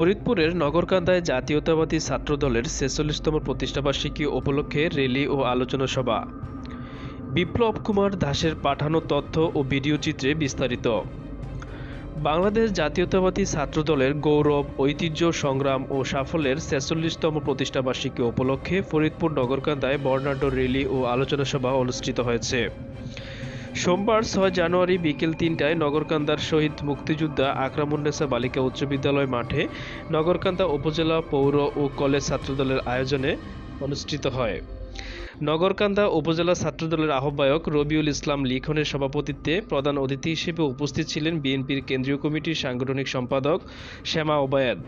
ফরিদপুরের নগরকান্দায় জাতীয়তাবাদী ছাত্রদলের ছেচল্লিশতম প্রতিষ্ঠাবার্ষিকী উপলক্ষে র্যালি ও আলোচনা সভা। বিপ্লব কুমার দাসের পাঠানো তথ্য ও ভিডিও চিত্রে বিস্তারিত। বাংলাদেশ জাতীয়তাবাদী ছাত্রদলের গৌরব, ঐতিহ্য, সংগ্রাম ও সাফল্যের ছেচল্লিশতম প্রতিষ্ঠাবার্ষিকী উপলক্ষে ফরিদপুর নগরকান্দায় বর্ণাঢ্য র্যালি ও আলোচনা সভা অনুষ্ঠিত হয়েছে। সোমবার ছয় জানুয়ারি বিকেল তিনটায় নগরকান্দার শহীদ মুক্তিযোদ্ধা আকরামুন্নেসা বালিকা উচ্চ বিদ্যালয় মাঠে নগরকান্দা উপজেলা পৌর ও কলেজ ছাত্রদলের আয়োজনে অনুষ্ঠিত হয়। নগরকান্দা উপজেলা ছাত্রদলের আহ্বায়ক রবিউল ইসলাম লিখনের সভাপতিত্বে প্রধান অতিথি হিসেবে উপস্থিত ছিলেন বিএনপির কেন্দ্রীয় কমিটির সাংগঠনিক সম্পাদক শ্যামা ওবায়দ।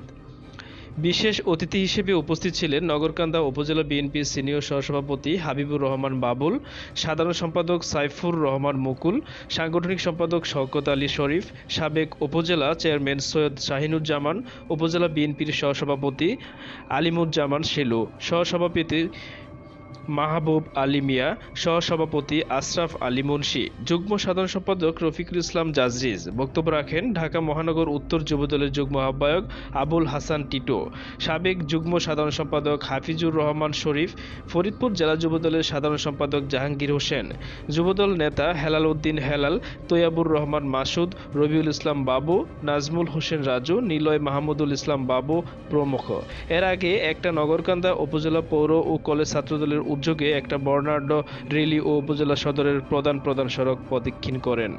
বিশেষ অতিথি হিসেবে উপস্থিত ছিলেন নগরকান্দা উপজেলা বিএনপির সিনিয়র সহসভাপতি হাবিবুর রহমান বাবুল, সাধারণ সম্পাদক সাইফুর রহমান মুকুল, সাংগঠনিক সম্পাদক শওকত আলী শরীফ, সাবেক উপজেলা চেয়ারম্যান সৈয়দ শাহিনুজ্জামান, উপজেলা বিএনপির সহসভাপতি আলিমুজ্জামান শিলু সহসভাপতি মাহবুব আলী মিয়া, সহসভাপতি আশরাফ আলী মুন্সি, যুগ্ম সাধারণ সম্পাদক রফিকুল ইসলাম জাজরিজ বক্তব্য রাখেন ঢাকা মহানগর উত্তর যুবদলের যুগ্ম আহ্বায়ক আবুল হাসান টিটো, সাবেক যুগ্ম সাধারণ সম্পাদক হাফিজুর রহমান শরীফ, ফরিদপুর জেলা যুবদলের সাধারণ সম্পাদক জাহাঙ্গীর হোসেন যুবদল নেতা হেলাল উদ্দিন হেলাল, তৈয়াবুর রহমান মাসুদ, রবিউল ইসলাম বাবু, নাজমুল হোসেন রাজু, নিলয় মাহমুদুল ইসলাম বাবু প্রমুখ। এর আগে একটা নগরকান্দা উপজেলা পৌর ও কলেজ ছাত্রদলের উদ্যোগে একটা বর্ণাঢ্য রেলি ও উপজেলা সদরের প্রধান প্রধান সড়ক প্রদক্ষিণ করেন।